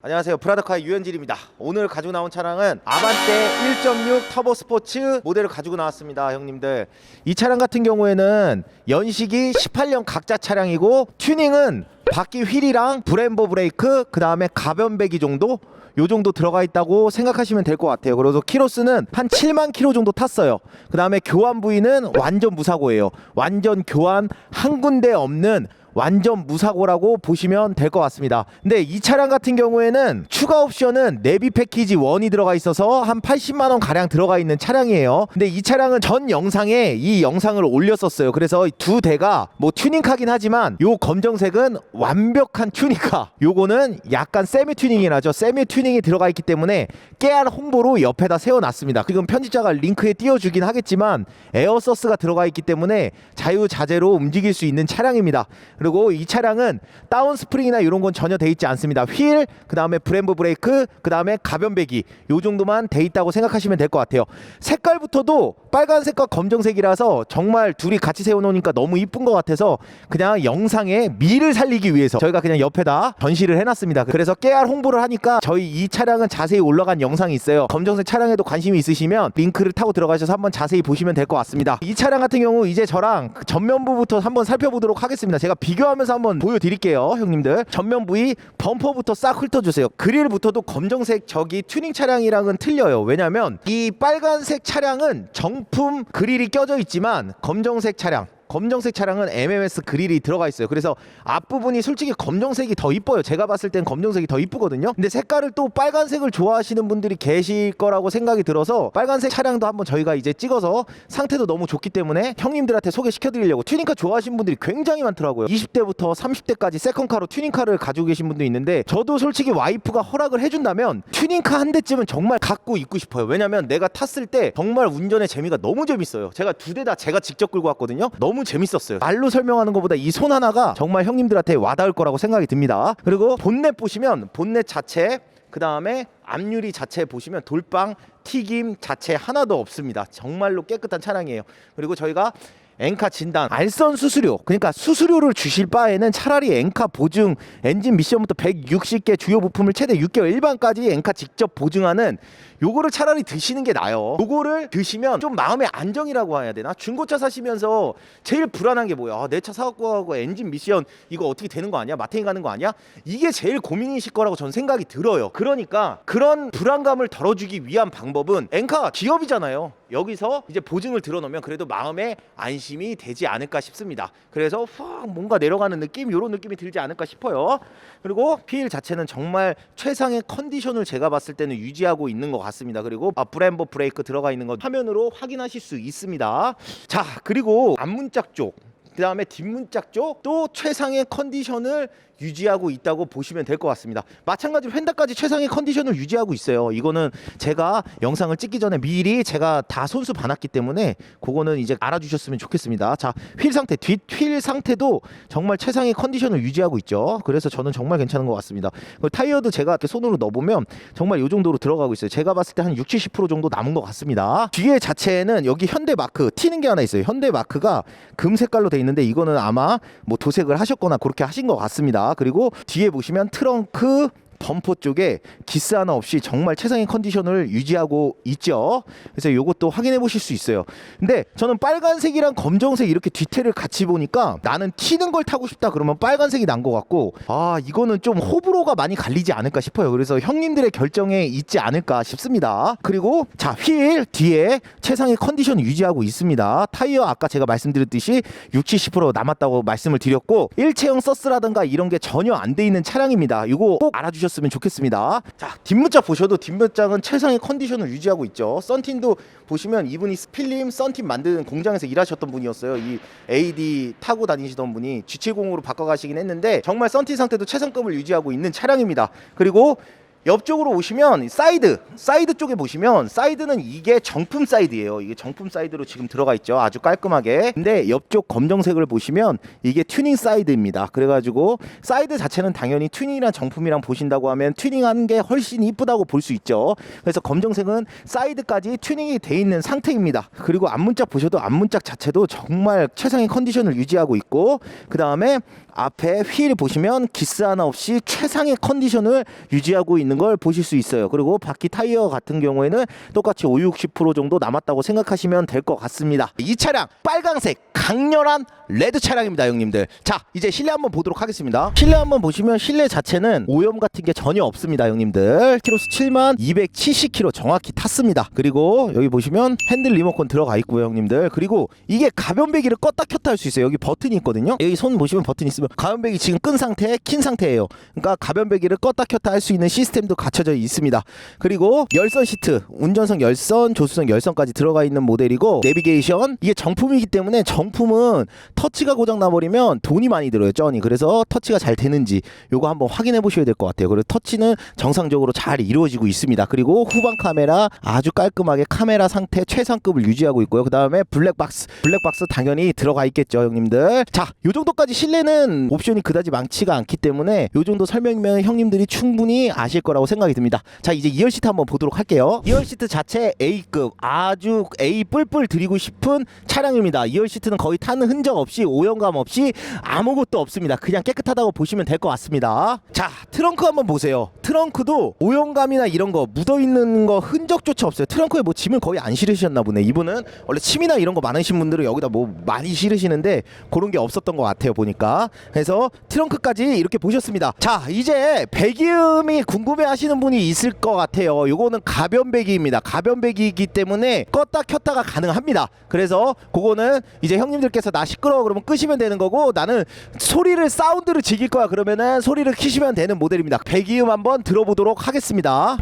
안녕하세요. 브라더카의 유현진입니다. 오늘 가지고 나온 차량은 아반떼 1.6 터보 스포츠 모델을 가지고 나왔습니다 형님들. 이 차량 같은 경우에는 연식이 18년 각자 차량이고 튜닝은 바퀴 휠이랑 브렘보 브레이크 그 다음에 가변 배기 정도? 요 정도 들어가 있다고 생각하시면 될 것 같아요. 그래서 키로수는 한 7만 키로 정도 탔어요. 그 다음에 교환 부위는 완전 무사고예요. 완전 교환 한 군데 없는 완전 무사고라고 보시면 될 것 같습니다. 근데 이 차량 같은 경우에는 추가 옵션은 내비 패키지 1이 들어가 있어서 한 80만 원 가량 들어가 있는 차량이에요. 근데 이 차량은 전 영상에 이 영상을 올렸었어요. 그래서 두 대가 뭐 튜닝카긴 하지만 요 검정색은 완벽한 튜닝카. 요거는 약간 세미 튜닝이라죠. 세미 튜닝이 들어가 있기 때문에 깨알 홍보로 옆에다 세워놨습니다. 지금 편집자가 링크에 띄워주긴 하겠지만 에어서스가 들어가 있기 때문에 자유자재로 움직일 수 있는 차량입니다. 그리고 이 차량은 다운 스프링이나 이런 건 전혀 돼 있지 않습니다. 휠, 그 다음에 브렘보 브레이크, 그 다음에 가변 배기 요 정도만 돼 있다고 생각하시면 될 것 같아요. 색깔부터도 빨간색과 검정색이라서 정말 둘이 같이 세워놓으니까 너무 이쁜 것 같아서 그냥 영상에 미를 살리기 위해서 저희가 그냥 옆에다 전시를 해놨습니다. 그래서 깨알 홍보를 하니까 저희 이 차량은 자세히 올라간 영상이 있어요. 검정색 차량에도 관심이 있으시면 링크를 타고 들어가셔서 한번 자세히 보시면 될 것 같습니다. 이 차량 같은 경우 이제 저랑 그 전면부부터 한번 살펴보도록 하겠습니다. 제가 비교하면서 한번 보여드릴게요, 형님들. 전면 부위 범퍼부터 싹 훑어주세요. 그릴부터도 검정색 저기 튜닝 차량이랑은 틀려요. 왜냐면 이 빨간색 차량은 정품 그릴이 껴져 있지만 검정색 차량 검정색 차량은 MMS 그릴이 들어가 있어요. 그래서 앞부분이 솔직히 검정색이 더 이뻐요. 제가 봤을 땐 검정색이 더 이쁘거든요. 근데 색깔을 또 빨간색을 좋아하시는 분들이 계실 거라고 생각이 들어서 빨간색 차량도 한번 저희가 이제 찍어서 상태도 너무 좋기 때문에 형님들한테 소개시켜 드리려고 튜닝카 좋아하시는 분들이 굉장히 많더라고요. 20대부터 30대까지 세컨카로 튜닝카를 가지고 계신 분도 있는데 저도 솔직히 와이프가 허락을 해준다면 튜닝카 한 대쯤은 정말 갖고 있고 싶어요. 왜냐면 내가 탔을 때 정말 운전의 재미가 너무 재밌어요. 제가 두 대 다 제가 직접 끌고 왔거든요. 너무 재밌었어요. 말로 설명하는 것보다 이 손 하나가 정말 형님들한테 와닿을 거라고 생각이 듭니다. 그리고 본넷 보시면 본넷 자체 그 다음에 앞유리 자체 보시면 돌빵 튀김 자체 하나도 없습니다. 정말로 깨끗한 차량이에요. 그리고 저희가 엔카 진단, 알선 수수료. 그러니까 수수료를 주실 바에는 차라리 엔카 보증, 엔진 미션부터 160개 주요 부품을 최대 6개월 일반까지 엔카 직접 보증하는 요거를 차라리 드시는 게 나아요. 요거를 드시면 좀 마음의 안정이라고 해야 되나? 중고차 사시면서 제일 불안한 게 뭐야? 아, 내차 사갖고 하고 엔진 미션 이거 어떻게 되는 거 아니야? 마탱이 가는 거 아니야? 이게 제일 고민이실 거라고 전 생각이 들어요. 그러니까 그런 불안감을 덜어주기 위한 방법은 엔카 기업이잖아요. 여기서 이제 보증을 들어놓으면 그래도 마음에 안심 이 되지 않을까 싶습니다. 그래서 확 뭔가 내려가는 느낌 이런 느낌이 들지 않을까 싶어요. 그리고 피일 자체는 정말 최상의 컨디션을 제가 봤을 때는 유지하고 있는 것 같습니다. 그리고 아, 브렘보 브레이크 들어가 있는 거 화면으로 확인하실 수 있습니다. 자 그리고 앞문짝 쪽. 그 다음에 뒷문짝 쪽 또 최상의 컨디션을 유지하고 있다고 보시면 될 것 같습니다. 마찬가지로 휀다까지 최상의 컨디션을 유지하고 있어요. 이거는 제가 영상을 찍기 전에 미리 제가 다 손수 봐놨기 때문에 그거는 이제 알아주셨으면 좋겠습니다. 자, 휠 상태, 뒷휠 상태도 정말 최상의 컨디션을 유지하고 있죠. 그래서 저는 정말 괜찮은 것 같습니다. 타이어도 제가 이렇게 손으로 넣어보면 정말 이 정도로 들어가고 있어요. 제가 봤을 때 한 60, 70% 정도 남은 것 같습니다. 뒤에 자체에는 여기 현대 마크 튀는 게 하나 있어요. 현대 마크가 금 색깔로 돼 있는 데 이거는 아마 뭐 도색을 하셨거나 그렇게 하신 것 같습니다. 그리고 뒤에 보시면 트렁크 범퍼 쪽에 기스 하나 없이 정말 최상의 컨디션을 유지하고 있죠. 그래서 이것도 확인해 보실 수 있어요. 근데 저는 빨간색이랑 검정색 이렇게 뒤태를 같이 보니까 나는 튀는 걸 타고 싶다 그러면 빨간색이 난 것 같고 아 이거는 좀 호불호가 많이 갈리지 않을까 싶어요. 그래서 형님들의 결정에 있지 않을까 싶습니다. 그리고 자 휠 뒤에 최상의 컨디션 유지하고 있습니다. 타이어 아까 제가 말씀드렸듯이 60, 70% 남았다고 말씀을 드렸고 일체형 서스라든가 이런 게 전혀 안 돼 있는 차량입니다. 이거 꼭 알아주셨 으면 좋겠습니다. 자 뒷문짝 보셔도 뒷문짝은 최상의 컨디션을 유지하고 있죠. 썬틴도 보시면 이분이 스필림 썬틴 만드는 공장에서 일하셨던 분이었어요. 이 AD 타고 다니시던 분이 G70으로 바꿔 가시긴 했는데 정말 썬틴 상태도 최상급을 유지하고 있는 차량입니다. 그리고 옆쪽으로 오시면 사이드 사이드 쪽에 보시면 사이드는 이게 정품 사이드예요. 이게 정품 사이드로 지금 들어가 있죠. 아주 깔끔하게. 근데 옆쪽 검정색을 보시면 이게 튜닝 사이드입니다. 그래가지고 사이드 자체는 당연히 튜닝이랑 정품이랑 보신다고 하면 튜닝한 게 훨씬 이쁘다고 볼 수 있죠. 그래서 검정색은 사이드까지 튜닝이 돼 있는 상태입니다. 그리고 앞문짝 보셔도 앞문짝 자체도 정말 최상의 컨디션을 유지하고 있고 그 다음에 앞에 휠 보시면 기스 하나 없이 최상의 컨디션을 유지하고 있는 걸 보실 수 있어요. 그리고 바퀴 타이어 같은 경우에는 똑같이 5, 60% 정도 남았다고 생각하시면 될 것 같습니다. 이 차량 빨강색 강렬한 레드 차량입니다, 형님들. 자, 이제 실내 한번 보도록 하겠습니다. 실내 한번 보시면 실내 자체는 오염 같은 게 전혀 없습니다, 형님들. 키로수 7만 270km 정확히 탔습니다. 그리고 여기 보시면 핸들 리모컨 들어가 있고요, 형님들. 그리고 이게 가변배기를 껐다 켰다 할 수 있어요. 여기 버튼이 있거든요. 여기 손 보시면 버튼 있으면 가변배기 지금 끈 상태, 킨 상태예요. 그러니까 가변배기를 껐다 켰다 할 수 있는 시스템 도 갖춰져 있습니다. 그리고 열선 시트, 운전석 열선, 조수석 열선까지 들어가 있는 모델이고 내비게이션 이게 정품이기 때문에 정품은 터치가 고장 나버리면 돈이 많이 들어요, 쩌니. 그래서 터치가 잘 되는지 요거 한번 확인해 보셔야 될 것 같아요. 그리고 터치는 정상적으로 잘 이루어지고 있습니다. 그리고 후방 카메라 아주 깔끔하게 카메라 상태 최상급을 유지하고 있고요. 그 다음에 블랙박스, 블랙박스 당연히 들어가 있겠죠, 형님들. 자, 요 정도까지 실내는 옵션이 그다지 많지가 않기 때문에 요 정도 설명이면 형님들이 충분히 아실 거라고 생각이 듭니다. 자, 이제 2열 시트 한번 보도록 할게요. 2열 시트 자체 A급 아주 A 뿔뿔 드리고 싶은 차량입니다. 2열 시트는 거의 타는 흔적 없이 오염감 없이 아무것도 없습니다. 그냥 깨끗하다고 보시면 될 것 같습니다. 자, 트렁크 한번 보세요. 트렁크도 오염감이나 이런 거 묻어 있는 거 흔적조차 없어요. 트렁크에 뭐 짐을 거의 안 실으셨나 보네. 이분은 원래 침이나 이런 거 많으신 분들은 여기다 뭐 많이 실으시는데 그런 게 없었던 것 같아요. 보니까. 그래서 트렁크까지 이렇게 보셨습니다. 자, 이제 배기음이 궁금 해하시는 분이 있을 것 같아요. 요거는 가변 배기입니다. 가변 배기이기 때문에 껐다 켰다가 가능합니다. 그래서 그거는 이제 형님들께서 나 시끄러워 그러면 끄시면 되는 거고 나는 소리를 사운드를 즐길 거야 그러면은 소리를 키시면 되는 모델입니다. 배기음 한번 들어보도록 하겠습니다.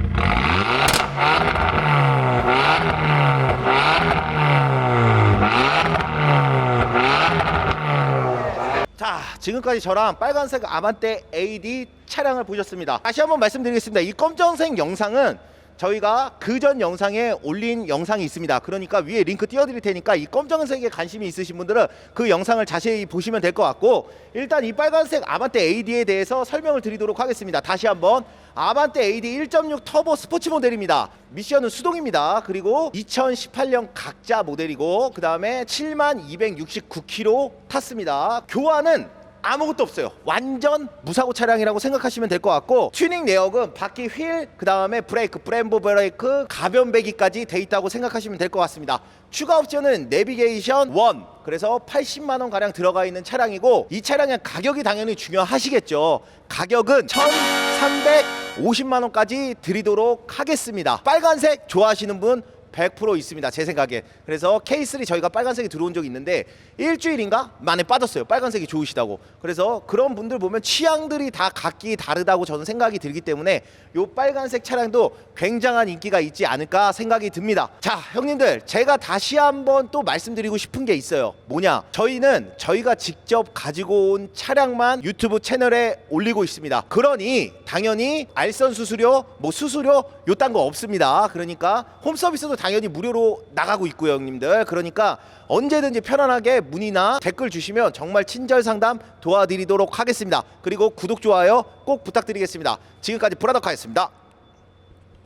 자, 지금까지 저랑 빨간색 아반떼 AD 차량을 보셨습니다. 다시 한번 말씀드리겠습니다. 이 검정색 영상은 저희가 그 전 영상에 올린 영상이 있습니다. 그러니까 위에 링크 띄워드릴 테니까 이 검정색에 관심이 있으신 분들은 그 영상을 자세히 보시면 될 것 같고 일단 이 빨간색 아반떼 AD에 대해서 설명을 드리도록 하겠습니다. 다시 한번 아반떼 AD 1.6 터보 스포츠 모델입니다. 미션은 수동입니다. 그리고 2018년 각자 모델이고 그 다음에 7만 269km 탔습니다. 교환은 아무것도 없어요. 완전 무사고 차량이라고 생각하시면 될 것 같고 튜닝 내역은 바퀴 휠, 그 다음에 브레이크, 브렘보 브레이크, 가변 배기까지 돼 있다고 생각하시면 될 것 같습니다. 추가 옵션은 내비게이션 1 그래서 80만 원 가량 들어가 있는 차량이고 이 차량의 가격이 당연히 중요하시겠죠. 가격은 1,350만 원까지 드리도록 하겠습니다. 빨간색 좋아하시는 분 100% 있습니다. 제 생각에. 그래서 K3 저희가 빨간색이 들어온 적이 있는데 일주일인가 만에 빠졌어요. 빨간색이 좋으시다고. 그래서 그런 분들 보면 취향들이 다 각기 다르다고 저는 생각이 들기 때문에 요 빨간색 차량도 굉장한 인기가 있지 않을까 생각이 듭니다. 자, 형님들 제가 다시 한번 또 말씀드리고 싶은 게 있어요. 뭐냐? 저희는 저희가 직접 가지고 온 차량만 유튜브 채널에 올리고 있습니다. 그러니 당연히 알선 수수료, 뭐 수수료 요딴 거 없습니다. 그러니까 홈 서비스도 당연히 무료로 나가고 있고요, 형님들. 그러니까 언제든지 편안하게 문의나 댓글 주시면 정말 친절 상담 도와드리도록 하겠습니다. 그리고 구독, 좋아요 꼭 부탁드리겠습니다. 지금까지 브라더카였습니다.